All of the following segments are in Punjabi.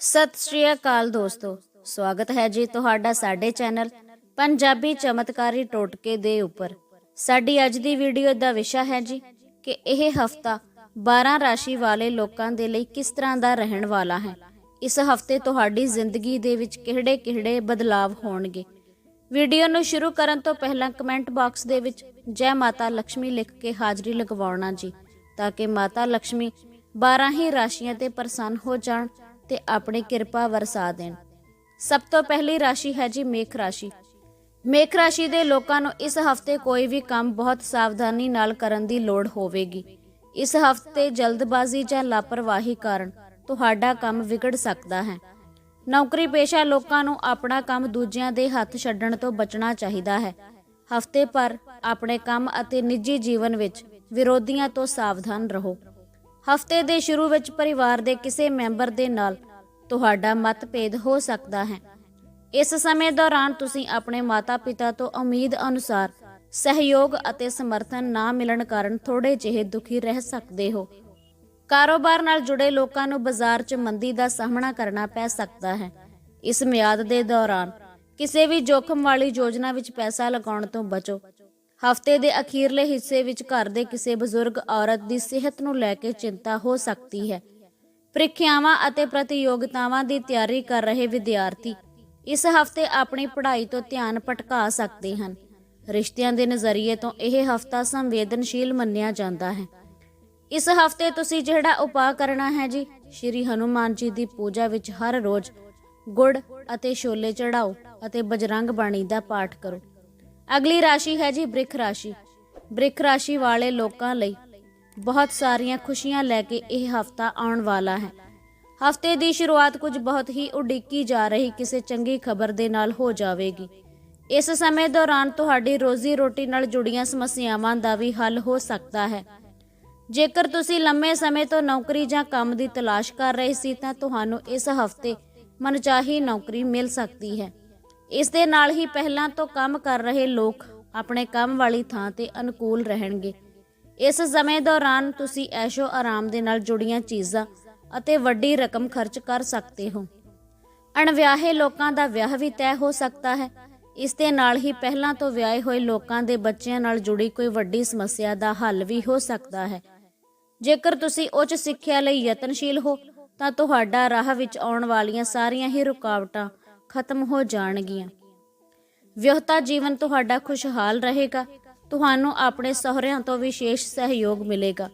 ਸਤਿ ਸ਼੍ਰੀ ਅਕਾਲ ਦੋਸਤੋ, ਸਵਾਗਤ ਹੈ ਜੀ ਤੁਹਾਡਾ ਸਾਡੇ ਚੈਨਲ ਪੰਜਾਬੀ ਚਮਤਕਾਰੀ ਟੋਟਕੇ ਦੇ ਉੱਪਰ। ਸਾਡੀ ਅੱਜ ਦੀ ਵੀਡੀਓ ਦਾ ਵਿਸ਼ਾ ਹੈ ਜੀ ਕਿ ਇਹ ਹਫਤਾ 12 ਰਾਸ਼ੀ ਵਾਲੇ ਲੋਕਾਂ ਦੇ ਲਈ ਕਿਸ ਤਰ੍ਹਾਂ ਦਾ ਰਹਿਣ ਵਾਲਾ ਹੈ। ਇਸ ਹਫ਼ਤੇ ਤੁਹਾਡੀ ਜ਼ਿੰਦਗੀ ਦੇ ਵਿੱਚ ਕਿਹੜੇ-ਕਿਹੜੇ ਬਦਲਾਅ ਹੋਣਗੇ? ਵੀਡੀਓ ਨੂੰ ਸ਼ੁਰੂ ਕਰਨ ਤੋਂ ਪਹਿਲਾਂ ਕਮੈਂਟ ਬਾਕਸ ਦੇ ਵਿੱਚ ਜੈ ਮਾਤਾ ਲక్ష్ਮੀ ਲਿਖ ਕੇ ਹਾਜ਼ਰੀ ਲਗਵਾਉਣਾ ਜੀ, ਤਾਂ ਕਿ ਮਾਤਾ ਲక్ష్ਮੀ 12 ਹੀ ਰਾਸ਼ੀਆਂ ਤੇ ਪ੍ਰਸੰਨ ਹੋ ਜਾਣ ਤੇ ਆਪਣੀ ਕਿਰਪਾ ਵਰਸਾ ਦੇਣ। ਸਭ ਤੋਂ ਪਹਿਲੀ ਰਾਸ਼ੀ ਹੈ ਜੀ ਮੇਖ ਰਾਸ਼ੀ। ਮੇਖ ਰਾਸ਼ੀ ਦੇ ਲੋਕਾਂ ਨੂੰ ਇਸ ਹਫ਼ਤੇ ਕੋਈ ਵੀ ਕੰਮ ਬਹੁਤ ਸਾਵਧਾਨੀ ਨਾਲ ਕਰਨ ਦੀ ਲੋੜ ਹੋਵੇਗੀ। ਇਸ ਹਫ਼ਤੇ ਜਲਦਬਾਜ਼ੀ ਜਾਂ ਲਾਪਰਵਾਹੀ ਕਾਰਨ ਤੁਹਾਡਾ ਕੰਮ ਵਿਗੜ ਸਕਦਾ ਹੈ। ਨੌਕਰੀ ਪੇਸ਼ਾ ਲੋਕਾਂ ਨੂੰ ਆਪਣਾ ਕੰਮ ਦੂਜਿਆਂ ਦੇ ਹੱਥ ਛੱਡਣ ਤੋਂ ਬਚਣਾ ਚਾਹੀਦਾ ਹੈ। ਹਫ਼ਤੇ ਪਰ ਆਪਣੇ ਕੰਮ ਅਤੇ ਨਿੱਜੀ ਜੀਵਨ ਵਿੱਚ ਵਿਰੋਧੀਆਂ ਤੋਂ ਸਾਵਧਾਨ ਰਹੋ। ਹਫ਼ਤੇ ਦੇ ਸ਼ੁਰੂ ਵਿੱਚ ਪਰਿਵਾਰ ਦੇ ਕਿਸੇ ਮੈਂਬਰ ਦੇ ਨਾਲ ਤੁਹਾਡਾ ਮਤਭੇਦ ਹੋ ਸਕਦਾ ਹੈ। ਇਸ ਸਮੇਂ ਦੌਰਾਨ ਤੁਸੀਂ ਆਪਣੇ ਮਾਤਾ-ਪਿਤਾ ਤੋਂ ਉਮੀਦ ਅਨੁਸਾਰ ਸਹਿਯੋਗ ਅਤੇ ਸਮਰਥਨ ਨਾ ਮਿਲਣ ਕਾਰਨ ਥੋੜੇ ਜਿਹੇ ਦੁਖੀ ਰਹਿ ਸਕਦੇ ਹੋ। ਕਾਰੋਬਾਰ ਨਾਲ ਜੁੜੇ ਲੋਕਾਂ ਨੂੰ ਬਾਜ਼ਾਰ 'ਚ ਮੰਦੀ ਦਾ ਸਾਹਮਣਾ ਕਰਨਾ ਪੈ ਸਕਦਾ ਹੈ। ਇਸ ਮਿਆਦ ਦੇ ਦੌਰਾਨ ਕਿਸੇ ਵੀ ਜੋਖਮ ਵਾਲੀ ਯੋਜਨਾ ਵਿੱਚ ਪੈਸਾ ਲਗਾਉਣ ਤੋਂ ਬਚੋ। ਹਫ਼ਤੇ ਦੇ ਅਖੀਰਲੇ ਹਿੱਸੇ ਵਿੱਚ ਘਰ ਦੇ ਕਿਸੇ ਬਜ਼ੁਰਗ ਔਰਤ ਦੀ ਸਿਹਤ ਨੂੰ ਲੈ ਕੇ ਚਿੰਤਾ ਹੋ ਸਕਦੀ ਹੈ। ਪ੍ਰੀਖਿਆਵਾਂ ਅਤੇ ਪ੍ਰਤੀਯੋਗਤਾਵਾਂ ਦੀ ਤਿਆਰੀ ਕਰ ਰਹੇ ਵਿਦਿਆਰਥੀ ਇਸ ਹਫ਼ਤੇ ਆਪਣੀ ਪੜ੍ਹਾਈ ਤੋਂ ਧਿਆਨ ਭਟਕਾ ਸਕਦੇ ਹਨ। ਰਿਸ਼ਤਿਆਂ ਦੇ ਨਜ਼ਰੀਏ ਤੋਂ ਇਹ ਹਫਤਾ ਸੰਵੇਦਨਸ਼ੀਲ ਮੰਨਿਆ ਜਾਂਦਾ ਹੈ। ਇਸ ਹਫ਼ਤੇ ਤੁਸੀਂ ਜਿਹੜਾ ਉਪਾਅ ਕਰਨਾ ਹੈ ਜੀ, ਸ਼੍ਰੀ ਹਨੂਮਾਨ ਜੀ ਦੀ ਪੂਜਾ ਵਿੱਚ ਹਰ ਰੋਜ਼ ਗੁੜ ਅਤੇ ਛੋਲੇ ਚੜਾਓ ਅਤੇ ਬਜਰੰਗ ਬਾਣੀ ਦਾ ਪਾਠ ਕਰੋ। ਅਗਲੀ ਰਾਸ਼ੀ ਹੈ ਜੀ ਬ੍ਰਿਖ ਰਾਸ਼ੀ। ਬ੍ਰਿਖ ਰਾਸ਼ੀ ਵਾਲੇ ਲੋਕਾਂ ਲਈ ਬਹੁਤ ਸਾਰੀਆਂ ਖੁਸ਼ੀਆਂ ਲੈ ਕੇ ਇਹ ਹਫਤਾ ਆਉਣ ਵਾਲਾ ਹੈ। ਹਫ਼ਤੇ ਦੀ ਸ਼ੁਰੂਆਤ ਕੁਝ ਬਹੁਤ ਹੀ ਉਡੀਕੀ ਜਾ ਰਹੀ ਕਿਸੇ ਚੰਗੀ ਖਬਰ ਦੇ ਨਾਲ ਹੋ ਜਾਵੇਗੀ। ਇਸ ਸਮੇਂ ਦੌਰਾਨ ਤੁਹਾਡੀ ਰੋਜ਼ੀ ਰੋਟੀ ਨਾਲ ਜੁੜੀਆਂ ਸਮੱਸਿਆਵਾਂ ਦਾ ਵੀ ਹੱਲ ਹੋ ਸਕਦਾ ਹੈ। ਜੇਕਰ ਤੁਸੀਂ ਲੰਮੇ ਸਮੇਂ ਤੋਂ ਨੌਕਰੀ ਜਾਂ ਕੰਮ ਦੀ ਤਲਾਸ਼ ਕਰ ਰਹੇ ਸੀ ਤਾਂ ਤੁਹਾਨੂੰ ਇਸ ਹਫ਼ਤੇ ਮਨਚਾਹੀ ਨੌਕਰੀ ਮਿਲ ਸਕਦੀ ਹੈ। ਇਸ ਦੇ ਨਾਲ ਹੀ ਪਹਿਲਾਂ ਤੋਂ ਕੰਮ ਕਰ ਰਹੇ ਲੋਕ ਆਪਣੇ ਕੰਮ ਵਾਲੀ ਥਾਂ ਤੇ ਅਨੁਕੂਲ ਰਹਿਣਗੇ। ਇਸ ਸਮੇਂ ਦੌਰਾਨ ਤੁਸੀਂ ਐਸ਼ੋ ਆਰਾਮ ਦੇ ਨਾਲ ਜੁੜੀਆਂ ਚੀਜ਼ਾਂ ਅਤੇ ਵੱਡੀ ਰਕਮ ਖਰਚ ਕਰ ਸਕਦੇ ਹੋ। ਅਣਵਿਆਹੇ ਲੋਕਾਂ ਦਾ ਵਿਆਹ ਵੀ ਤੈਅ ਹੋ ਸਕਦਾ ਹੈ। ਇਸ ਦੇ ਨਾਲ ਹੀ ਪਹਿਲਾਂ ਤੋਂ ਵਿਆਹੇ ਹੋਏ ਲੋਕਾਂ ਦੇ ਬੱਚਿਆਂ ਨਾਲ ਜੁੜੀ ਕੋਈ ਵੱਡੀ ਸਮੱਸਿਆ ਦਾ ਹੱਲ ਵੀ ਹੋ ਸਕਦਾ ਹੈ। ਜੇਕਰ ਤੁਸੀਂ ਉੱਚ ਸਿੱਖਿਆ ਲਈ ਯਤਨਸ਼ੀਲ ਹੋ, ਤਾਂ ਤੁਹਾਡਾ ਰਾਹ ਵਿੱਚ ਆਉਣ ਵਾਲੀਆਂ ਸਾਰੀਆਂ ਹੀ ਰੁਕਾਵਟਾਂ ਖਤਮ ਹੋ ਜਾਣਗੀਆਂ। ਵਿਆਹਤਾ ਜੀਵਨ ਤੁਹਾਡਾ ਖੁਸ਼ਹਾਲ ਰਹੇਗਾ। ਤੁਹਾਨੂੰ ਆਪਣੇ ਸਹੁਰਿਆਂ ਤੋਂ ਵਿਸ਼ੇਸ਼ ਸਹਿਯੋਗ ਮਿਲੇਗਾ।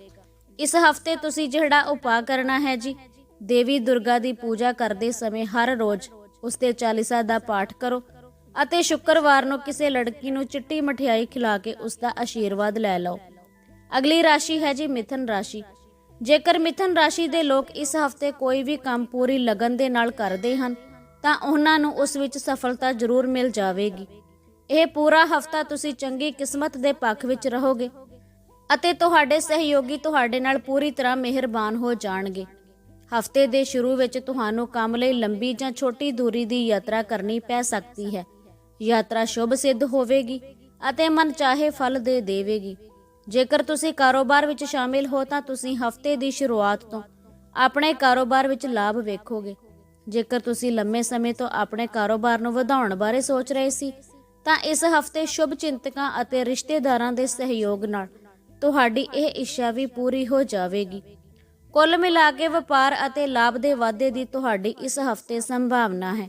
ਇਸ ਹਫ਼ਤੇ ਤੁਸੀਂ ਜਿਹੜਾ ਉਪਾਅ ਕਰਨਾ ਹੈ ਜੀ, ਦੇਵੀ ਦੁਰਗਾ ਦੀ ਪੂਜਾ ਕਰਦੇ ਸਮੇਂ ਹਰ ਰੋਜ਼ ਉਸ ਦੇ ਚਾਲੀਸਾ ਦਾ ਪਾਠ ਕਰੋ ਅਤੇ ਸ਼ੁੱਕਰਵਾਰ ਨੂੰ ਕਿਸੇ ਲੜਕੀ ਨੂੰ ਚਿੱਟੀ ਮਠਿਆਈ ਖਿਲਾ ਕੇ ਉਸ ਦਾ ਆਸ਼ੀਰਵਾਦ ਲੈ ਲਓ। ਅਗਲੀ ਰਾਸ਼ੀ ਹੈ ਜੀ ਮਿਥਨ ਰਾਸ਼ੀ। ਜੇਕਰ ਮਿਥਨ ਰਾਸ਼ੀ ਦੇ ਲੋਕ ਇਸ ਹਫ਼ਤੇ ਕੋਈ ਵੀ ਕੰਮ ਪੂਰੀ ਲਗਨ ਦੇ ਨਾਲ ਕਰਦੇ ਹਨ ਤਾਂ ਉਹਨਾਂ ਨੂੰ ਉਸ ਵਿੱਚ ਸਫਲਤਾ ਜ਼ਰੂਰ ਮਿਲ ਜਾਵੇਗੀ। ਇਹ ਪੂਰਾ ਹਫਤਾ ਤੁਸੀਂ ਚੰਗੀ ਕਿਸਮਤ ਦੇ ਪੱਖ ਵਿੱਚ ਰਹੋਗੇ ਅਤੇ ਤੁਹਾਡੇ ਸਹਿਯੋਗੀ ਤੁਹਾਡੇ ਨਾਲ ਪੂਰੀ ਤਰ੍ਹਾਂ ਮਿਹਰਬਾਨ ਹੋ ਜਾਣਗੇ। ਹਫ਼ਤੇ ਦੇ ਸ਼ੁਰੂ ਵਿੱਚ ਤੁਹਾਨੂੰ ਕੰਮ ਲਈ ਲੰਬੀ ਜਾਂ ਛੋਟੀ ਦੂਰੀ ਦੀ ਯਾਤਰਾ ਕਰਨੀ ਪੈ ਸਕਦੀ ਹੈ। ਯਾਤਰਾ ਸ਼ੁਭ ਸਿੱਧ ਹੋਵੇਗੀ ਅਤੇ ਮਨਚਾਹੇ ਫਲ ਦੇ ਦੇਵੇਗੀ। ਜੇਕਰ ਤੁਸੀਂ ਕਾਰੋਬਾਰ ਵਿੱਚ ਸ਼ਾਮਿਲ ਹੋ ਤਾਂ ਤੁਸੀਂ ਹਫ਼ਤੇ ਦੀ ਸ਼ੁਰੂਆਤ ਤੋਂ ਆਪਣੇ ਕਾਰੋਬਾਰ ਵਿੱਚ ਲਾਭ ਵੇਖੋਗੇ। ਜੇਕਰ ਤੁਸੀਂ ਲੰਮੇ ਸਮੇਂ ਤੋਂ ਆਪਣੇ ਕਾਰੋਬਾਰ ਨੂੰ ਵਧਾਉਣ ਬਾਰੇ ਸੋਚ ਰਹੇ ਸੀ, ਤਾਂ ਇਸ ਹਫ਼ਤੇ ਸ਼ੁਭ ਚਿੰਤਕਾਂ ਅਤੇ ਰਿਸ਼ਤੇਦਾਰਾਂ ਦੇ ਸਹਿਯੋਗ ਨਾਲ ਤੁਹਾਡੀ ਇਹ ਇੱਛਾ ਵੀ ਪੂਰੀ ਹੋ ਜਾਵੇਗੀ। ਕੁੱਲ ਮਿਲਾ ਕੇ ਵਪਾਰ ਅਤੇ ਲਾਭ ਦੇ ਵਾਧੇ ਦੀ ਤੁਹਾਡੀ ਇਸ ਹਫ਼ਤੇ ਸੰਭਾਵਨਾ ਹੈ।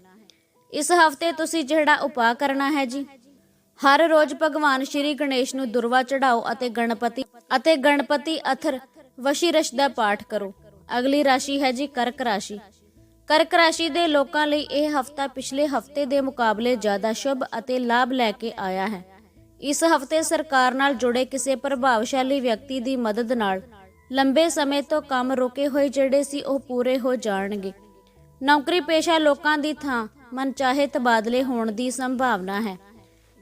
ਇਸ ਹਫ਼ਤੇ ਤੁਸੀਂ ਜਿਹੜਾ ਉਪਾਅ ਕਰਨਾ ਹੈ ਜੀ, ਹਰ ਰੋਜ਼ ਭਗਵਾਨ ਸ਼੍ਰੀ ਗਣੇਸ਼ ਨੂੰ ਦੁਰਵਾ ਚੜਾਓ ਅਤੇ ਗਣਪਤੀ ਅਤੇ ਗਣਪਤੀ ਅਥਰ ਵਸ਼ੀਰਸ਼ ਦਾ ਪਾਠ ਕਰੋ। ਅਗਲੀ ਰਾਸ਼ੀ ਹੈ ਜੀ ਕਰਕ ਰਾਸ਼ੀ। ਕਰਕ ਰਾਸ਼ੀ ਦੇ ਲੋਕਾਂ ਲਈ ਇਹ ਹਫਤਾ ਪਿਛਲੇ ਹਫ਼ਤੇ ਦੇ ਮੁਕਾਬਲੇ ਜ਼ਿਆਦਾ ਸ਼ੁਭ ਅਤੇ ਲਾਭ ਲੈ ਕੇ ਆਇਆ ਹੈ। ਇਸ ਹਫ਼ਤੇ ਸਰਕਾਰ ਨਾਲ ਜੁੜੇ ਕਿਸੇ ਪ੍ਰਭਾਵਸ਼ਾਲੀ ਵਿਅਕਤੀ ਦੀ ਮਦਦ ਨਾਲ ਲੰਬੇ ਸਮੇਂ ਤੋਂ ਕੰਮ ਰੁਕੇ ਹੋਏ ਜਿਹੜੇ ਸੀ ਉਹ ਪੂਰੇ ਹੋ ਜਾਣਗੇ। ਨੌਕਰੀ ਪੇਸ਼ਾ ਲੋਕਾਂ ਦੀ ਥਾਂ, ਮਨਚਾਹੇ ਤਬਾਦਲੇ ਹੋਣ ਦੀ ਸੰਭਾਵਨਾ ਹੈ।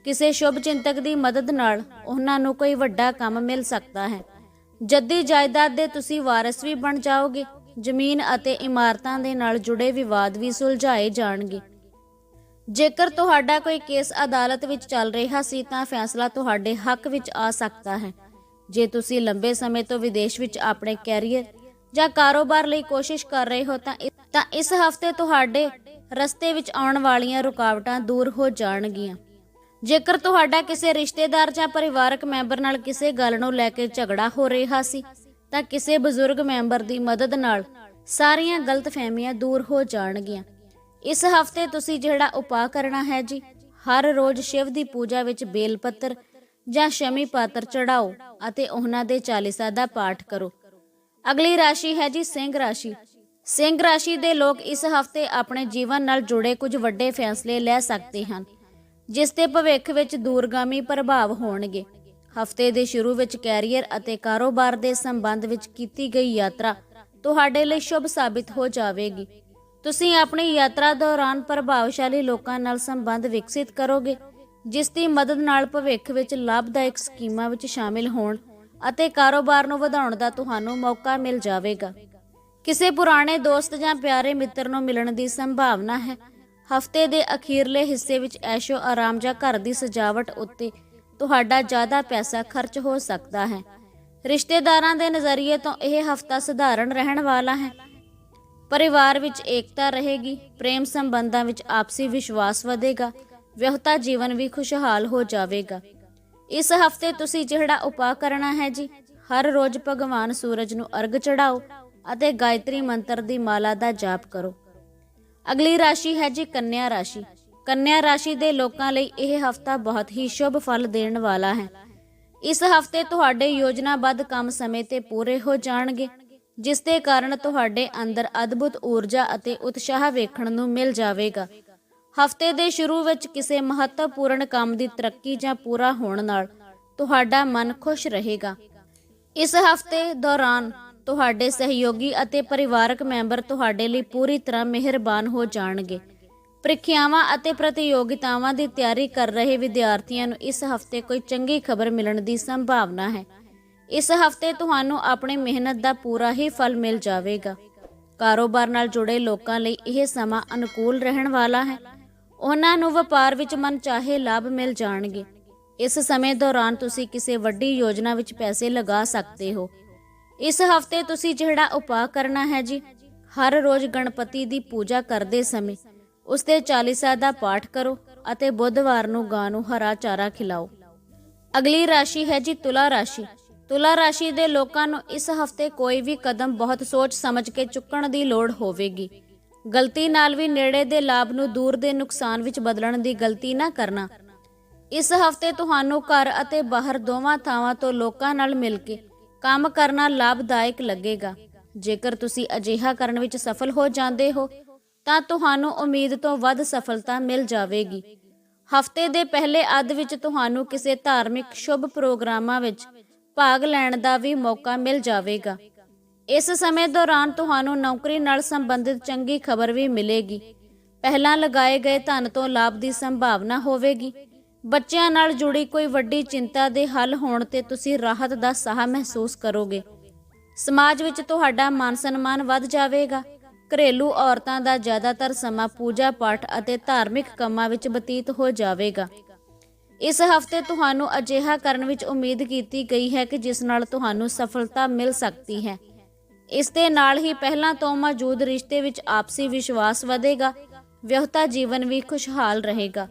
ਕਿਸੇ ਸ਼ੁਭ ਚਿੰਤਕ ਦੀ ਮਦਦ ਨਾਲ ਉਹਨਾਂ ਨੂੰ ਕੋਈ ਵੱਡਾ ਕੰਮ ਮਿਲ ਸਕਦਾ ਹੈ। ਜੱਦੀ ਜਾਇਦਾਦ ਦੇ ਤੁਸੀਂ ਵਾਰਸ ਵੀ ਬਣ ਜਾਓਗੇ। ਜ਼ਮੀਨ ਅਤੇ ਇਮਾਰਤਾਂ ਦੇ ਨਾਲ ਜੁੜੇ ਵਿਵਾਦ ਵੀ ਸੁਲਝਾਏ ਜਾਣਗੇ। ਜੇਕਰ ਤੁਹਾਡਾ ਕੋਈ ਕੇਸ ਅਦਾਲਤ ਵਿੱਚ ਚੱਲ ਰਿਹਾ ਸੀ ਤਾਂ ਫੈਸਲਾ ਤੁਹਾਡੇ ਹੱਕ ਵਿੱਚ ਆ ਸਕਦਾ ਹੈ। ਜੇ ਤੁਸੀਂ ਲੰਬੇ ਸਮੇਂ ਤੋਂ ਵਿਦੇਸ਼ ਵਿੱਚ ਆਪਣੇ ਕੈਰੀਅਰ ਜਾਂ ਕਾਰੋਬਾਰ ਲਈ ਕੋਸ਼ਿਸ਼ ਕਰ ਰਹੇ ਹੋ ਤਾਂ ਤਾਂ ਇਸ ਹਫ਼ਤੇ ਤੁਹਾਡੇ ਰਸਤੇ ਵਿੱਚ ਆਉਣ ਵਾਲੀਆਂ ਰੁਕਾਵਟਾਂ ਦੂਰ ਹੋ ਜਾਣਗੀਆਂ। ਜੇਕਰ ਤੁਹਾਡਾ ਕਿਸੇ ਰਿਸ਼ਤੇਦਾਰ ਜਾਂ ਪਰਿਵਾਰਕ ਮੈਂਬਰ ਨਾਲ ਕਿਸੇ ਗੱਲ ਨੂੰ ਲੈ ਕੇ ਝਗੜਾ ਹੋ ਰਿਹਾ ਸੀ ਤਾਂ ਕਿਸੇ ਬਜ਼ੁਰਗ ਮੈਂਬਰ ਦੀ ਮਦਦ ਨਾਲ ਸਾਰੀਆਂ ਗਲਤਫਹਿਮੀਆਂ ਦੂਰ ਹੋ ਜਾਣਗੀਆਂ। ਇਸ ਹਫ਼ਤੇ ਤੁਸੀਂ ਜਿਹੜਾ ਉਪਾਅ ਕਰਨਾ ਹੈ ਜੀ, ਹਰ ਰੋਜ਼ ਸ਼ਿਵ ਦੀ ਪੂਜਾ ਵਿੱਚ ਬੇਲ ਪੱਤਰ ਜਾਂ ਸ਼ਮੀ ਪਾਤਰ ਚੜਾਓ ਅਤੇ ਉਹਨਾਂ ਦੇ ਚਾਲੀਸਾ ਦਾ ਪਾਠ ਕਰੋ। ਅਗਲੀ ਰਾਸ਼ੀ ਹੈ ਜੀ ਸਿੰਘ ਰਾਸ਼ੀ। ਸਿੰਘ ਰਾਸ਼ੀ ਦੇ ਲੋਕ ਇਸ ਹਫ਼ਤੇ ਆਪਣੇ ਜੀਵਨ ਨਾਲ ਜੁੜੇ ਕੁਝ ਵੱਡੇ ਫੈਸਲੇ ਲੈ ਸਕਦੇ ਹਨ, ਜਿਸ ਦੇ ਭਵਿੱਖ ਵਿੱਚ ਦੂਰਗਾਮੀ ਪ੍ਰਭਾਵ ਹੋਣਗੇ। ਹਫ਼ਤੇ ਦੇ ਸ਼ੁਰੂ ਵਿੱਚ ਕੈਰੀਅਰ ਅਤੇ ਕਾਰੋਬਾਰ ਦੇ ਸੰਬੰਧ ਵਿੱਚ ਕੀਤੀ ਗਈ ਯਾਤਰਾ ਤੁਹਾਡੇ ਲਈ ਸ਼ੁਭ ਸਾਬਿਤ ਹੋ ਜਾਵੇਗੀ। ਤੁਸੀਂ ਆਪਣੀ ਯਾਤਰਾ ਦੌਰਾਨ ਪ੍ਰਭਾਵਸ਼ਾਲੀ ਲੋਕਾਂ ਨਾਲ ਸੰਬੰਧ ਵਿਕਸਿਤ ਕਰੋਗੇ, ਜਿਸ ਦੀ ਮਦਦ ਨਾਲ ਭਵਿੱਖ ਵਿੱਚ ਲਾਭਦਾਇਕ ਸਕੀਮਾਂ ਵਿੱਚ ਸ਼ਾਮਿਲ ਹੋਣ ਅਤੇ ਕਾਰੋਬਾਰ ਨੂੰ ਵਧਾਉਣ ਦਾ ਤੁਹਾਨੂੰ ਮੌਕਾ ਮਿਲ ਜਾਵੇਗਾ। ਕਿਸੇ ਪੁਰਾਣੇ ਦੋਸਤ ਜਾਂ ਪਿਆਰੇ ਮਿੱਤਰ ਨੂੰ ਮਿਲਣ ਦੀ ਸੰਭਾਵਨਾ ਹੈ। ਹਫ਼ਤੇ ਦੇ ਅਖੀਰਲੇ ਹਿੱਸੇ ਵਿੱਚ ਐਸ਼ੋ ਆਰਾਮ ਜਾਂ ਘਰ ਦੀ ਸਜਾਵਟ ਉੱਤੇ ਤੁਹਾਡਾ ਜ਼ਿਆਦਾ ਪੈਸਾ ਖਰਚ ਹੋ ਸਕਦਾ ਹੈ। ਰਿਸ਼ਤੇਦਾਰਾਂ ਦੇ ਨਜ਼ਰੀਏ ਤੋਂ ਇਹ ਹਫਤਾ ਸਧਾਰਨ ਰਹਿਣ ਵਾਲਾ ਹੈ। ਪਰਿਵਾਰ ਵਿੱਚ ਏਕਤਾ ਰਹੇਗੀ, ਪ੍ਰੇਮ ਸੰਬੰਧਾਂ ਵਿੱਚ ਆਪਸੀ ਵਿਸ਼ਵਾਸ ਵਧੇਗਾ, ਵਿਆਹਤਾ ਜੀਵਨ ਵੀ ਖੁਸ਼ਹਾਲ ਹੋ ਜਾਵੇਗਾ। ਇਸ ਹਫ਼ਤੇ ਤੁਸੀਂ ਜਿਹੜਾ ਉਪਾਅ ਕਰਨਾ ਹੈ ਜੀ, ਹਰ ਰੋਜ਼ ਭਗਵਾਨ ਸੂਰਜ ਨੂੰ ਅਰਗ ਚੜਾਓ ਅਤੇ ਗਾਇਤਰੀ ਮੰਤਰ ਦੀ ਮਾਲਾ ਦਾ ਜਾਪ ਕਰੋ। ਅਗਲੀ ਰਾਸ਼ੀ ਹੈ ਜੀ ਕੰਨਿਆ ਰਾਸ਼ੀ। ਕੰਨਿਆ ਰਾਸ਼ੀ ਦੇ ਲੋਕਾਂ ਲਈ ਇਹ ਹਫਤਾ ਬਹੁਤ ਹੀ ਸ਼ੁਭ ਫਲ ਦੇਣ ਵਾਲਾ ਹੈ। ਇਸ ਹਫ਼ਤੇ ਤੁਹਾਡੇ ਯੋਜਨਾਬੱਧ ਕੰਮ ਸਮੇਂ ਤੇ ਪੂਰੇ ਹੋ ਜਾਣਗੇ, ਜਿਸ ਦੇ ਕਾਰਨ ਤੁਹਾਡੇ ਅੰਦਰ ਅਦਭੁਤ ਊਰਜਾ ਅਤੇ ਉਤਸ਼ਾਹ ਵੇਖਣ ਨੂੰ ਮਿਲ ਜਾਵੇਗਾ। ਹਫ਼ਤੇ ਦੇ ਸ਼ੁਰੂ ਵਿੱਚ ਕਿਸੇ ਮਹੱਤਵਪੂਰਨ ਕੰਮ ਦੀ ਤਰੱਕੀ ਜਾਂ ਪੂਰਾ ਹੋਣ ਨਾਲ ਤੁਹਾਡਾ ਮਨ ਖੁਸ਼ ਰਹੇਗਾ। ਇਸ ਹਫ਼ਤੇ ਦੌਰਾਨ ਤੁਹਾਡੇ ਸਹਿਯੋਗੀ ਅਤੇ ਪਰਿਵਾਰਕ ਮੈਂਬਰ ਤੁਹਾਡੇ ਲਈ ਪੂਰੀ ਤਰ੍ਹਾਂ ਮਿਹਰਬਾਨ ਹੋ ਜਾਣਗੇ। ਪ੍ਰੀਖਿਆਵਾਂ ਅਤੇ ਪ੍ਰਤੀਯੋਗਿਤਾਵਾਂ ਦੀ ਤਿਆਰੀ ਕਰ ਰਹੇ ਵਿਦਿਆਰਥੀਆਂ ਨੂੰ ਇਸ ਹਫ਼ਤੇ ਕੋਈ ਚੰਗੀ ਖਬਰ ਮਿਲਣ ਦੀ ਸੰਭਾਵਨਾ ਹੈ। ਇਸ ਹਫ਼ਤੇ ਤੁਹਾਨੂੰ ਆਪਣੀ ਮਿਹਨਤ ਦਾ ਪੂਰਾ ਹੀ ਫਲ ਮਿਲ ਜਾਵੇਗਾ। ਕਾਰੋਬਾਰ ਨਾਲ ਜੁੜੇ ਲੋਕਾਂ ਲਈ ਇਹ ਸਮਾਂ ਅਨੁਕੂਲ ਰਹਿਣ ਵਾਲਾ ਹੈ। ਉਹਨਾਂ ਨੂੰ ਵਪਾਰ ਵਿੱਚ ਮਨਚਾਹੇ ਲਾਭ ਮਿਲ ਜਾਣਗੇ। ਇਸ ਸਮੇਂ ਦੌਰਾਨ ਤੁਸੀਂ ਕਿਸੇ ਵੱਡੀ ਯੋਜਨਾ ਵਿੱਚ ਪੈਸੇ ਲਗਾ ਸਕਦੇ ਹੋ। ਇਸ ਹਫ਼ਤੇ ਤੁਸੀਂ ਜਿਹੜਾ ਉਪਾਅ ਕਰਨਾ ਹੈ ਜੀ, ਹਰ ਰੋਜ਼ ਗਣਪਤੀ ਦੀ ਪੂਜਾ ਕਰਦੇ ਸਮੇਂ ਉਸ ਦੇ ਚਾਲੀਸਾ ਦਾ ਪਾਠ ਕਰੋ ਅਤੇ ਬੁੱਧਵਾਰ ਨੂੰ ਗਾਂ ਨੂੰ ਹਰਾ ਚਾਰਾ ਖਿਲਾਓ। ਅਗਲੀ ਰਾਸ਼ੀ ਹੈ ਜੀ ਤੁਲਾ ਰਾਸ਼ੀ। ਤੁਲਾ ਰਾਸ਼ੀ ਦੇ ਲੋਕਾਂ ਨੂੰ ਇਸ ਹਫ਼ਤੇ ਕੋਈ ਵੀ ਕਦਮ ਬਹੁਤ ਸੋਚ ਸਮਝ ਕੇ ਚੁੱਕਣ ਦੀ ਲੋੜ ਹੋਵੇਗੀ। ਗਲਤੀ ਨਾਲ ਵੀ ਨੇੜੇ ਦੇ ਲਾਭ ਨੂੰ ਦੂਰ ਦੇ ਨੁਕਸਾਨ ਵਿੱਚ ਬਦਲਣ ਦੀ ਗਲਤੀ ਨਾ ਕਰਨਾ। ਇਸ ਹਫ਼ਤੇ ਤੁਹਾਨੂੰ ਘਰ ਅਤੇ ਬਾਹਰ ਦੋਵਾਂ ਥਾਵਾਂ ਤੋਂ ਲੋਕਾਂ ਨਾਲ ਮਿਲ ਕੇ ਕੰਮ ਕਰਨਾ ਲਾਭਦਾਇਕ ਲੱਗੇਗਾ। ਜੇਕਰ ਤੁਸੀਂ ਅਜਿਹਾ ਕਰਨ ਵਿੱਚ ਸਫਲ ਹੋ ਜਾਂਦੇ ਹੋ ਤਾਂ ਤੁਹਾਨੂੰ ਉਮੀਦ ਤੋਂ ਵੱਧ ਸਫਲਤਾ ਮਿਲ ਜਾਵੇਗੀ। ਹਫ਼ਤੇ ਦੇ ਪਹਿਲੇ ਅੱਧ ਵਿੱਚ ਤੁਹਾਨੂੰ ਕਿਸੇ ਧਾਰਮਿਕ ਸ਼ੁਭ ਪ੍ਰੋਗਰਾਮਾਂ ਵਿੱਚ ਭਾਗ ਲੈਣ ਦਾ ਵੀ ਮੌਕਾ ਮਿਲ ਜਾਵੇਗਾ। ਇਸ ਸਮੇਂ ਦੌਰਾਨ ਤੁਹਾਨੂੰ ਨੌਕਰੀ ਨਾਲ ਸੰਬੰਧਿਤ ਚੰਗੀ ਖਬਰ ਵੀ ਮਿਲੇਗੀ। ਪਹਿਲਾਂ ਲਗਾਏ ਗਏ ਧਨ ਤੋਂ ਲਾਭ ਦੀ ਸੰਭਾਵਨਾ ਹੋਵੇਗੀ। ਬੱਚਿਆਂ ਨਾਲ ਜੁੜੀ ਕੋਈ ਵੱਡੀ ਚਿੰਤਾ ਦੇ ਹੱਲ ਹੋਣ ਤੇ ਤੁਸੀਂ ਰਾਹਤ ਦਾ ਸਾਹ ਮਹਿਸੂਸ ਕਰੋਗੇ। ਸਮਾਜ ਵਿੱਚ ਤੁਹਾਡਾ ਮਾਨ ਸਨਮਾਨ ਵੱਧ ਜਾਵੇਗਾ। ਘਰੇਲੂ ਔਰਤਾਂ ਦਾ ਜ਼ਿਆਦਾਤਰ ਸਮਾਂ ਪੂਜਾ ਪਾਠ ਅਤੇ ਧਾਰਮਿਕ ਕੰਮਾਂ ਵਿੱਚ ਬਤੀਤ ਹੋ ਜਾਵੇਗਾ। ਇਸ ਹਫ਼ਤੇ ਤੁਹਾਨੂੰ ਅਜਿਹਾ ਕਰਨ ਵਿੱਚ ਉਮੀਦ ਕੀਤੀ ਗਈ ਹੈ ਕਿ ਜਿਸ ਨਾਲ ਤੁਹਾਨੂੰ ਸਫਲਤਾ ਮਿਲ ਸਕਦੀ ਹੈ। ਇਸ ਦੇ ਨਾਲ ਹੀ ਪਹਿਲਾਂ ਤੋਂ ਮੌਜੂਦ ਰਿਸ਼ਤੇ ਵਿੱਚ ਆਪਸੀ ਵਿਸ਼ਵਾਸ ਵਧੇਗਾ, ਵਿਆਹਤਾ ਜੀਵਨ ਵੀ ਖੁਸ਼ਹਾਲ ਰਹੇਗਾ।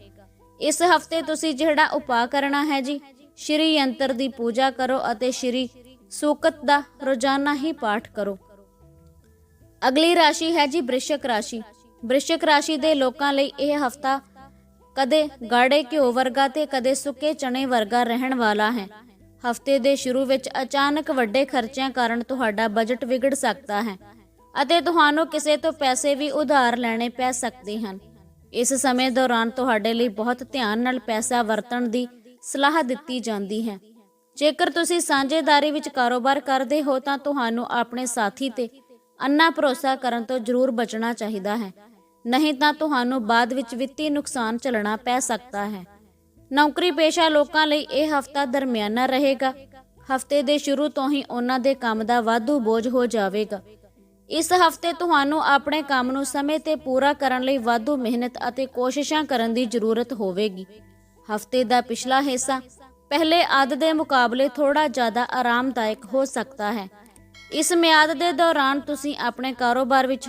ਇਸ ਹਫ਼ਤੇ ਤੁਸੀਂ ਜਿਹੜਾ ਉਪਾਅ ਕਰਨਾ ਹੈ ਜੀ, ਸ਼੍ਰੀ ਯੰਤਰ ਦੀ ਪੂਜਾ ਕਰੋ ਅਤੇ ਸ਼੍ਰੀ ਸੂਕਤ ਦਾ ਰੋਜ਼ਾਨਾ ਹੀ ਪਾਠ ਕਰੋ। ਅਗਲੀ ਰਾਸ਼ੀ ਹੈ ਜੀ ਬ੍ਰਿਸ਼ਕ ਰਾਸ਼ੀ। ਬ੍ਰਿਸ਼ਕ ਰਾਸ਼ੀ ਦੇ ਲੋਕਾਂ ਲਈ ਇਹ ਹਫਤਾ ਕਦੇ ਗਾੜੇ ਘਿਓ ਵਰਗਾ ਤੇ ਕਦੇ ਸੁੱਕੇ ਚਣੇ ਵਰਗਾ ਰਹਿਣ ਵਾਲਾ ਹੈ। ਹਫ਼ਤੇ ਦੇ ਸ਼ੁਰੂ ਵਿੱਚ ਅਚਾਨਕ ਵੱਡੇ ਖਰਚਿਆਂ ਕਾਰਨ ਤੁਹਾਡਾ ਬਜਟ ਵਿਗੜ ਸਕਦਾ ਹੈ ਅਤੇ ਤੁਹਾਨੂੰ ਕਿਸੇ ਤੋਂ ਪੈਸੇ ਵੀ ਉਧਾਰ ਲੈਣੇ ਪੈ ਸਕਦੇ ਹਨ। ਇਸ ਸਮੇਂ ਦੌਰਾਨ ਤੁਹਾਡੇ ਲਈ ਬਹੁਤ ਧਿਆਨ ਨਾਲ ਪੈਸਾ ਵਰਤਣ ਦੀ ਸਲਾਹ ਦਿੱਤੀ ਜਾਂਦੀ ਹੈ। ਜੇਕਰ ਤੁਸੀਂ ਸਾਂਝੇਦਾਰੀ ਵਿੱਚ ਕਾਰੋਬਾਰ ਕਰਦੇ ਹੋ ਤਾਂ ਤੁਹਾਨੂੰ ਆਪਣੇ ਸਾਥੀ ਤੇ ਅੰਨਾ ਭਰੋਸਾ ਕਰਨ ਤੋਂ ਜ਼ਰੂਰ ਬਚਣਾ ਚਾਹੀਦਾ ਹੈ। ਨਹੀਂ ਤਾਂ ਤੁਹਾਨੂੰ ਬਾਅਦ ਵਿੱਚ ਵਿੱਤੀ ਨੁਕਸਾਨ ਝੱਲਣਾ ਪੈ ਸਕਦਾ ਹੈ। ਨੌਕਰੀ ਪੇਸ਼ਾ ਲੋਕਾਂ ਲਈ ਇਹ ਹਫਤਾ ਦਰਮਿਆਨਾ ਰਹੇਗਾ। ਹਫ਼ਤੇ ਦੇ ਸ਼ੁਰੂ ਤੋਂ ਹੀ ਉਹਨਾਂ ਦੇ ਕੰਮ ਦਾ ਵਾਧੂ ਬੋਝ ਹੋ ਜਾਵੇਗਾ। ਇਸ ਹਫ਼ਤੇ ਤੁਹਾਨੂੰ ਆਪਣੇ ਕੰਮ ਨੂੰ ਸਮੇਂ ਤੇ ਪੂਰਾ ਕਰਨ ਲਈ ਵਾਧੂ ਮਿਹਨਤ ਅਤੇ ਕੋਸ਼ਿਸ਼ਾਂ ਕਰਨ ਦੀ ਜ਼ਰੂਰਤ ਹੋਵੇਗੀ। ਹਫ਼ਤੇ ਦਾ ਪਿਛਲਾ ਹਿੱਸਾ ਪਹਿਲੇ ਅੱਧ ਦੇ ਮੁਕਾਬਲੇ ਥੋੜਾ ਜ਼ਿਆਦਾ ਆਰਾਮਦਾਇਕ ਹੋ ਸਕਦਾ ਹੈ। ਇਸ ਮਿਆਦ ਦੇ ਦੌਰਾਨ ਤੁਸੀਂ ਆਪਣੇ ਕਾਰੋਬਾਰ ਵਿੱਚ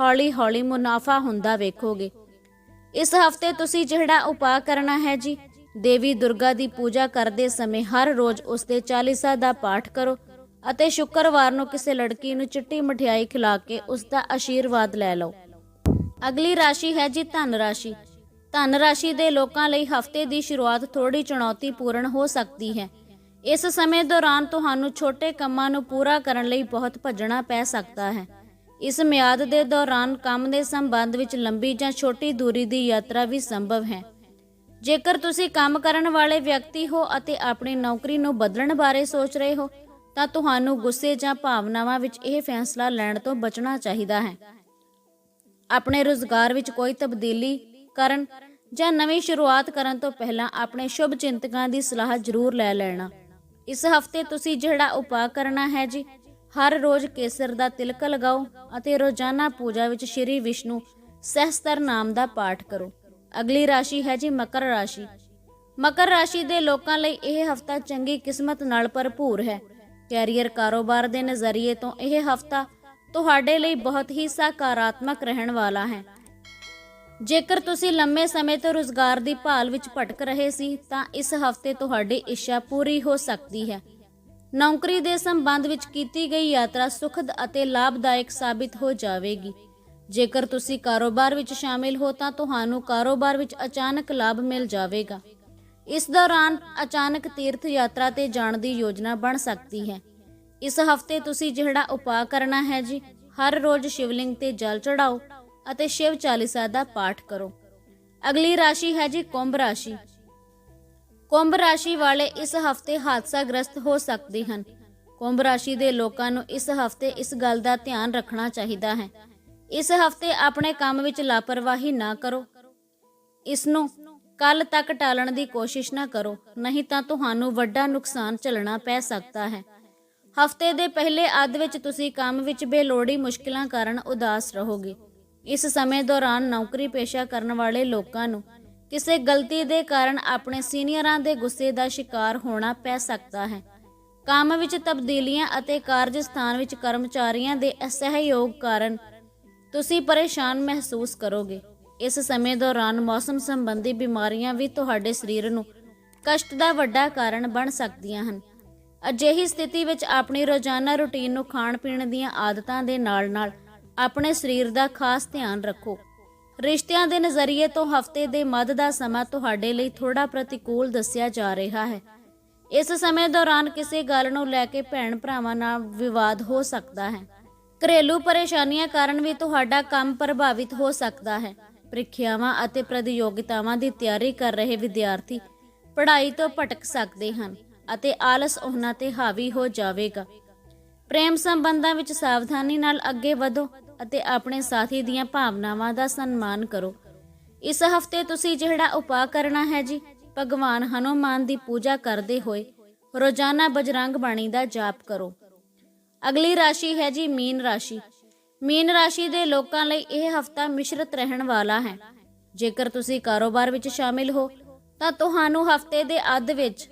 ਹੌਲੀ-ਹੌਲੀ ਮੁਨਾਫਾ ਹੁੰਦਾ ਵੇਖੋਗੇ। ਇਸ ਹਫ਼ਤੇ ਤੁਸੀਂ ਜਿਹੜਾ ਉਪਾਅ ਕਰਨਾ ਹੈ ਜੀ, ਦੇਵੀ ਦੁਰਗਾ ਦੀ ਪੂਜਾ ਕਰਦੇ ਸਮੇਂ ਹਰ ਰੋਜ਼ ਉਸ ਦੇ ਚਾਲੀਸਾ ਦਾ ਪਾਠ ਕਰੋ ਅਤੇ ਸ਼ੁੱਕਰਵਾਰ ਨੂੰ ਕਿਸੇ ਲੜਕੀ ਨੂੰ ਚਿੱਟੀ ਮਠਿਆਈ ਖਿਲਾ ਕੇ ਉਸ ਦਾ ਆਸ਼ੀਰਵਾਦ ਲੈ ਲਓ। ਅਗਲੀ ਰਾਸ਼ੀ ਹੈ ਜੀ ਧਨ ਰਾਸ਼ੀ। ਧਨ ਰਾਸ਼ੀ ਦੇ ਲੋਕਾਂ ਲਈ ਹਫ਼ਤੇ ਦੀ ਸ਼ੁਰੂਆਤ ਥੋੜੀ ਚੁਣੌਤੀਪੂਰਨ ਹੋ ਸਕਦੀ ਹੈ। ਇਸ ਸਮੇਂ ਦੌਰਾਨ ਤੁਹਾਨੂੰ ਛੋਟੇ ਕੰਮਾਂ ਨੂੰ ਪੂਰਾ ਕਰਨ ਲਈ ਬਹੁਤ ਭੱਜਣਾ ਪੈ ਸਕਦਾ ਹੈ। ਇਸ ਮਿਆਦ ਦੇ ਦੌਰਾਨ ਕੰਮ ਦੇ ਸੰਬੰਧ ਵਿੱਚ ਲੰਬੀ ਜਾਂ ਛੋਟੀ ਦੂਰੀ ਦੀ ਯਾਤਰਾ ਵੀ ਸੰਭਵ ਹੈ। ਜੇਕਰ ਤੁਸੀਂ ਕੰਮ ਕਰਨ ਵਾਲੇ ਵਿਅਕਤੀ ਹੋ ਅਤੇ ਆਪਣੀ ਨੌਕਰੀ ਨੂੰ ਬਦਲਣ ਬਾਰੇ ਸੋਚ ਰਹੇ ਹੋ, ਤਾਂ ਤੁਹਾਨੂੰ ਗੁੱਸੇ ਜਾਂ ਭਾਵਨਾਵਾਂ ਵਿੱਚ ਇਹ ਫੈਸਲਾ ਲੈਣ ਤੋਂ ਬਚਣਾ ਚਾਹੀਦਾ ਹੈ। ਆਪਣੇ ਰੁਜ਼ਗਾਰ ਵਿੱਚ ਕੋਈ ਤਬਦੀਲੀ ਕਰਨ ਜਾਂ ਨਵੀਂ ਸ਼ੁਰੂਆਤ ਕਰਨ ਤੋਂ ਪਹਿਲਾਂ ਆਪਣੇ ਸ਼ੁਭ ਚਿੰਤਕਾਂ ਦੀ ਸਲਾਹ ਜ਼ਰੂਰ ਲੈ ਲੈਣਾ। ਇਸ ਹਫ਼ਤੇ ਤੁਸੀਂ ਜਿਹੜਾ ਉਪਾਅ ਕਰਨਾ ਹੈ ਜੀ, ਹਰ ਰੋਜ਼ ਕੇਸਰ ਦਾ ਤਿਲਕ ਲਗਾਓ ਅਤੇ ਰੋਜ਼ਾਨਾ ਪੂਜਾ ਵਿੱਚ ਸ਼੍ਰੀ ਵਿਸ਼ਨੂੰ ਸਹਸਤਰ ਨਾਮ ਦਾ ਪਾਠ ਕਰੋ। ਅਗਲੀ ਰਾਸ਼ੀ ਹੈ ਜੀ ਮਕਰ ਰਾਸ਼ੀ। ਮਕਰ ਰਾਸ਼ੀ ਦੇ ਲੋਕਾਂ ਲਈ ਇਹ ਹਫਤਾ ਚੰਗੀ ਕਿਸਮਤ ਨਾਲ ਭਰਪੂਰ ਹੈ। ਕੈਰੀਅਰ ਕਾਰੋਬਾਰ ਦੇ ਨਜ਼ਰੀਏ ਤੋਂ ਇਹ ਹਫਤਾ ਤੁਹਾਡੇ ਲਈ ਬਹੁਤ ਹੀ ਸਕਾਰਾਤਮਕ ਰਹਿਣ ਵਾਲਾ ਹੈ। ਜੇਕਰ ਤੁਸੀਂ ਲੰਮੇ ਸਮੇਂ ਤੋਂ ਰੁਜ਼ਗਾਰ ਦੀ ਭਾਲ ਵਿੱਚ ਭਟਕ ਰਹੇ ਸੀ, ਤਾਂ ਇਸ ਹਫ਼ਤੇ ਤੁਹਾਡੀ ਇੱਛਾ ਪੂਰੀ ਹੋ ਸਕਦੀ ਹੈ। ਨੌਕਰੀ ਦੇ ਸੰਬੰਧ ਵਿੱਚ ਕੀਤੀ ਗਈ ਯਾਤਰਾ ਸੁਖਦ ਅਤੇ ਲਾਭਦਾਇਕ ਸਾਬਿਤ ਹੋ ਜਾਵੇਗੀ। ਜੇਕਰ ਤੁਸੀਂ ਕਾਰੋਬਾਰ ਵਿੱਚ ਸ਼ਾਮਿਲ ਹੋ, ਤਾਂ ਤੁਹਾਨੂੰ ਕਾਰੋਬਾਰ ਵਿੱਚ ਅਚਾਨਕ ਲਾਭ ਮਿਲ ਜਾਵੇਗਾ। ਇਸ ਦੌਰਾਨ ਅਚਾਨਕ ਤੀਰਥ ਯਾਤਰਾ ਤੇ ਜਾਣ ਦੀ ਯੋਜਨਾ ਬਣ ਸਕਦੀ ਹੈ। ਇਸ ਹਫ਼ਤੇ ਤੁਸੀਂ ਜਿਹੜਾ ਉਪਾਅ ਕਰਨਾ ਹੈ ਜੀ, ਹਰ ਰੋਜ਼ ਸ਼ਿਵਲਿੰਗ ਤੇ ਜਲ ਚੜਾਓ ਅਤੇ ਸ਼ਿਵ ਚਾਲੀਸਾ ਦਾ ਪਾਠ ਕਰੋ। ਅਗਲੀ ਰਾਸ਼ੀ ਹੈ ਜੀ ਕੁੰਭ ਰਾਸ਼ੀ। ਕੁੰਭ ਰਾਸ਼ੀ ਵਾਲੇ ਇਸ ਹਫ਼ਤੇ ਹਾਦਸਾਗ੍ਰਸਤ ਹੋ ਸਕਦੇ ਹਨ। ਕੁੰਭ ਰਾਸ਼ੀ ਦੇ ਲੋਕਾਂ ਨੂੰ ਇਸ ਹਫ਼ਤੇ ਇਸ ਗੱਲ ਦਾ ਧਿਆਨ ਰੱਖਣਾ ਚਾਹੀਦਾ ਹੈ। ਇਸ ਹਫ਼ਤੇ ਆਪਣੇ ਕੰਮ ਵਿੱਚ ਲਾਪਰਵਾਹੀ ਨਾ ਕਰੋ। ਇਸ ਨੂੰ ਕੱਲ ਤੱਕ ਟਾਲਣ ਦੀ ਕੋਸ਼ਿਸ਼ ਨਾ ਕਰੋ, ਨਹੀਂ ਤਾਂ ਤੁਹਾਨੂੰ ਵੱਡਾ ਨੁਕਸਾਨ ਝੱਲਣਾ ਪੈ ਸਕਦਾ ਹੈ। ਹਫ਼ਤੇ ਦੇ ਪਹਿਲੇ ਅੱਧ ਵਿੱਚ ਤੁਸੀਂ ਕੰਮ ਵਿੱਚ ਬੇਲੋੜੀ ਮੁਸ਼ਕਲਾਂ ਕਾਰਨ ਉਦਾਸ ਰਹੋਗੇ। ਇਸ ਸਮੇਂ ਦੌਰਾਨ ਨੌਕਰੀ ਪੇਸ਼ਾ ਕਰਨ ਵਾਲੇ ਲੋਕਾਂ ਨੂੰ ਕਿਸੇ ਗਲਤੀ ਦੇ ਕਾਰਨ ਆਪਣੇ ਸੀਨੀਅਰਾਂ ਦੇ ਗੁੱਸੇ ਦਾ ਸ਼ਿਕਾਰ ਹੋਣਾ ਪੈ ਸਕਦਾ ਹੈ। ਕੰਮ ਵਿੱਚ ਤਬਦੀਲੀਆਂ ਅਤੇ ਕਾਰਜ ਸਥਾਨ ਵਿੱਚ ਕਰਮਚਾਰੀਆਂ ਦੇ ਅਸਹਿਯੋਗ ਕਾਰਨ ਤੁਸੀਂ ਪਰੇਸ਼ਾਨ ਮਹਿਸੂਸ ਕਰੋਗੇ। ਇਸ ਸਮੇਂ ਦੌਰਾਨ ਮੌਸਮ ਸੰਬੰਧੀ ਬਿਮਾਰੀਆਂ ਵੀ ਤੁਹਾਡੇ ਸਰੀਰ ਨੂੰ ਕਸ਼ਟ ਦਾ ਵੱਡਾ ਕਾਰਨ ਬਣ ਸਕਦੀਆਂ ਹਨ। ਅਜਿਹੀ ਸਥਿਤੀ ਵਿੱਚ ਆਪਣੀ ਰੋਜ਼ਾਨਾ ਰੁਟੀਨ ਨੂੰ ਖਾਣ ਪੀਣ ਦੀਆਂ ਆਦਤਾਂ ਦੇ ਨਾਲ-ਨਾਲ ਆਪਣੇ ਸਰੀਰ ਦਾ ਖਾਸ ਧਿਆਨ ਰੱਖੋ। ਰਿਸ਼ਤਿਆਂ ਦੇ ਨਜ਼ਰੀਏ ਤੋਂ ਹਫ਼ਤੇ ਦੇ ਮੱਧ ਦਾ ਸਮਾਂ ਤੁਹਾਡੇ ਲਈ ਥੋੜਾ ਪ੍ਰਤੀਕੂਲ ਦੱਸਿਆ ਜਾ ਰਿਹਾ ਹੈ। ਇਸ ਸਮੇਂ ਦੌਰਾਨ ਕਿਸੇ ਗੱਲ ਨੂੰ ਲੈ ਕੇ ਭੈਣ ਭਰਾਵਾਂ ਨਾਲ ਵਿਵਾਦ ਹੋ ਸਕਦਾ ਹੈ। ਘਰੇਲੂ ਪਰੇਸ਼ਾਨੀਆਂ ਕਾਰਨ ਵੀ ਤੁਹਾਡਾ ਕੰਮ ਪ੍ਰਭਾਵਿਤ ਹੋ ਸਕਦਾ ਹੈ। ਪ੍ਰੀਖਿਆਵਾਂ ਅਤੇ ਪ੍ਰਤੀਯੋਗਿਤਾਵਾਂ ਦੀ ਤਿਆਰੀ ਕਰ ਰਹੇ ਵਿਦਿਆਰਥੀ ਪੜ੍ਹਾਈ ਤੋਂ ਭਟਕ ਸਕਦੇ ਹਨ ਅਤੇ ਆਲਸ ਉਹਨਾਂ ਤੇ ਹਾਵੀ ਹੋ ਜਾਵੇਗਾ। ਪ੍ਰੇਮ ਸੰਬੰਧਾਂ ਵਿੱਚ ਸਾਵਧਾਨੀ ਨਾਲ ਅੱਗੇ ਵਧੋ ਅਤੇ ਆਪਣੇ ਸਾਥੀ ਦੀਆਂ ਭਾਵਨਾਵਾਂ ਦਾ ਸਨਮਾਨ ਕਰੋ। ਇਸ ਹਫ਼ਤੇ ਤੁਸੀਂ ਜਿਹੜਾ ਉਪਾਅ ਕਰਨਾ ਹੈ ਜੀ, ਭਗਵਾਨ ਹਨੂਮਾਨ ਦੀ ਪੂਜਾ ਕਰਦੇ ਹੋਏ ਰੋਜ਼ਾਨਾ ਬਜਰੰਗ ਬਾਣੀ ਦਾ ਜਾਪ ਕਰੋ। ਅਗਲੀ ਰਾਸ਼ੀ ਹੈ ਜੀ ਮੀਨ ਰਾਸ਼ੀ। ਮੀਨ ਰਾਸ਼ੀ ਦੇ ਲੋਕਾਂ ਲਈ ਇਹ ਹਫਤਾ ਮਿਸ਼ਰਤ ਰਹਿਣ ਵਾਲਾ ਹੈ। ਜੇਕਰ ਤੁਸੀਂ ਕਾਰੋਬਾਰ ਵਿੱਚ ਸ਼ਾਮਿਲ ਹੋ, ਤਾਂ ਤੁਹਾਨੂੰ ਹਫ਼ਤੇ ਦੇ ਅੱਧ ਵਿੱਚ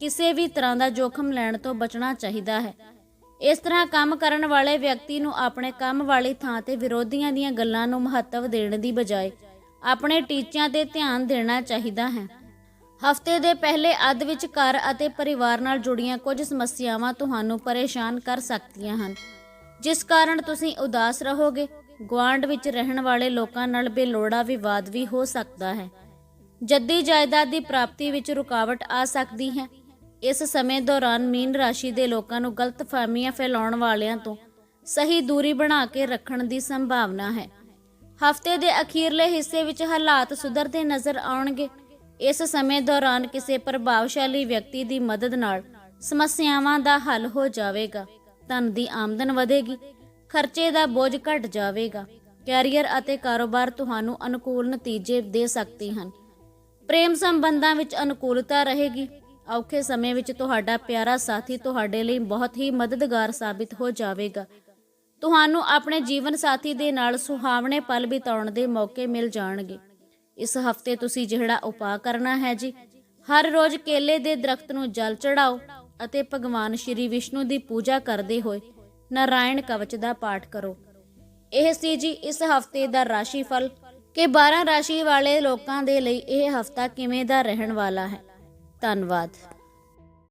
ਕਿਸੇ ਵੀ ਤਰ੍ਹਾਂ ਦਾ ਜੋਖਮ ਲੈਣ ਤੋਂ ਬਚਣਾ ਚਾਹੀਦਾ ਹੈ। ਇਸ ਤਰ੍ਹਾਂ ਕੰਮ ਕਰਨ ਵਾਲੇ ਵਿਅਕਤੀ ਨੂੰ ਆਪਣੇ ਕੰਮ ਵਾਲੀ ਥਾਂ ਤੇ ਵਿਰੋਧੀਆਂ ਦੀਆਂ ਗੱਲਾਂ ਨੂੰ ਮਹੱਤਵ ਦੇਣ ਦੀ ਬਜਾਏ ਆਪਣੇ ਟੀਚਿਆਂ ਤੇ ਧਿਆਨ ਦੇਣਾ ਚਾਹੀਦਾ ਹੈ। ਹਫ਼ਤੇ ਦੇ ਪਹਿਲੇ ਅੱਧ ਵਿੱਚ ਘਰ ਅਤੇ ਪਰਿਵਾਰ ਨਾਲ ਜੁੜੀਆਂ ਕੁਝ ਸਮੱਸਿਆਵਾਂ ਤੁਹਾਨੂੰ ਪਰੇਸ਼ਾਨ ਕਰ ਸਕਦੀਆਂ ਹਨ। ਜਿਸ ਕਾਰਨ ਤੁਸੀਂ ਉਦਾਸ ਰਹੋਗੇ, ਗੁਆਂਢ ਵਿੱਚ ਰਹਿਣ ਵਾਲੇ ਲੋਕਾਂ ਨਾਲ ਬੇਲੋੜਾ ਵਿਵਾਦ ਵੀ ਹੋ ਸਕਦਾ ਹੈ। ਜੱਦੀ ਜਾਇਦਾਦ ਦੀ ਪ੍ਰਾਪਤੀ ਵਿੱਚ ਰੁਕਾਵਟ ਆ ਸਕਦੀ ਹੈ। ਇਸ ਸਮੇਂ ਦੌਰਾਨ ਮੀਨ ਰਾਸ਼ੀ ਦੇ ਲੋਕਾਂ ਨੂੰ ਗਲਤ ਫਹਿਮੀਆਂ ਫੈਲਾਉਣ ਵਾਲਿਆਂ ਤੋਂ ਸਹੀ ਦੂਰੀ ਬਣਾ ਕੇ ਰੱਖਣ ਦੀ ਸੰਭਾਵਨਾ ਹੈ। ਹਫ਼ਤੇ ਦੇ ਅਖੀਰਲੇ ਹਿੱਸੇ ਵਿੱਚ ਹਾਲਾਤ ਸੁਧਰਦੇ ਨਜ਼ਰ ਆਉਣਗੇ। ਇਸ ਸਮੇਂ ਦੌਰਾਨ ਕਿਸੇ ਪ੍ਰਭਾਵਸ਼ਾਲੀ ਵਿਅਕਤੀ ਦੀ ਮਦਦ ਨਾਲ ਸਮੱਸਿਆਵਾਂ ਦਾ ਹੱਲ ਹੋ ਜਾਵੇਗਾ। ਧਨ ਦੀ ਆਮਦਨ ਵਧੇਗੀ, ਖਰਚੇ ਦਾ ਬੋਝ ਘਟ ਜਾਵੇਗਾ। ਕੈਰੀਅਰ ਅਤੇ ਕਾਰੋਬਾਰ ਤੁਹਾਨੂੰ ਅਨੁਕੂਲ ਨਤੀਜੇ ਦੇ ਸਕਦੇ ਹਨ। ਪ੍ਰੇਮ ਸੰਬੰਧਾਂ ਵਿੱਚ ਅਨੁਕੂਲਤਾ ਰਹੇਗੀ। ਔਖੇ ਸਮੇਂ ਵਿੱਚ ਤੁਹਾਡਾ ਪਿਆਰਾ ਸਾਥੀ ਤੁਹਾਡੇ ਲਈ ਬਹੁਤ ਹੀ ਮਦਦਗਾਰ ਸਾਬਿਤ ਹੋ ਜਾਵੇਗਾ। ਤੁਹਾਨੂੰ ਆਪਣੇ ਜੀਵਨ ਸਾਥੀ ਦੇ ਨਾਲ ਸੁਹਾਵਣੇ ਪਲ ਬਿਤਾਉਣ ਦੇ ਮੌਕੇ ਮਿਲ ਜਾਣਗੇ। ਇਸ ਹਫ਼ਤੇ ਤੁਸੀਂ ਜਿਹੜਾ ਉਪਾਅ ਕਰਨਾ ਹੈ ਜੀ, ਹਰ ਰੋਜ਼ ਕੇਲੇ ਦੇ ਦਰਖਤ ਨੂੰ ਜਲ ਚੜਾਓ ਅਤੇ ਭਗਵਾਨ ਸ਼੍ਰੀ ਵਿਸ਼ਨੂੰ ਦੀ ਪੂਜਾ ਕਰਦੇ ਹੋਏ ਨਾਰਾਇਣ ਕਵਚ ਦਾ ਪਾਠ ਕਰੋ। ਇਹ ਸੀ ਜੀ ਇਸ ਹਫ਼ਤੇ ਦਾ ਰਾਸ਼ੀਫਲ ਕਿ 12 ਰਾਸ਼ੀ ਵਾਲੇ ਲੋਕਾਂ ਦੇ ਲਈ ਇਹ ਹਫਤਾ ਕਿਵੇਂ ਦਾ ਰਹਿਣ ਵਾਲਾ ਹੈ। ਧੰਨਵਾਦ।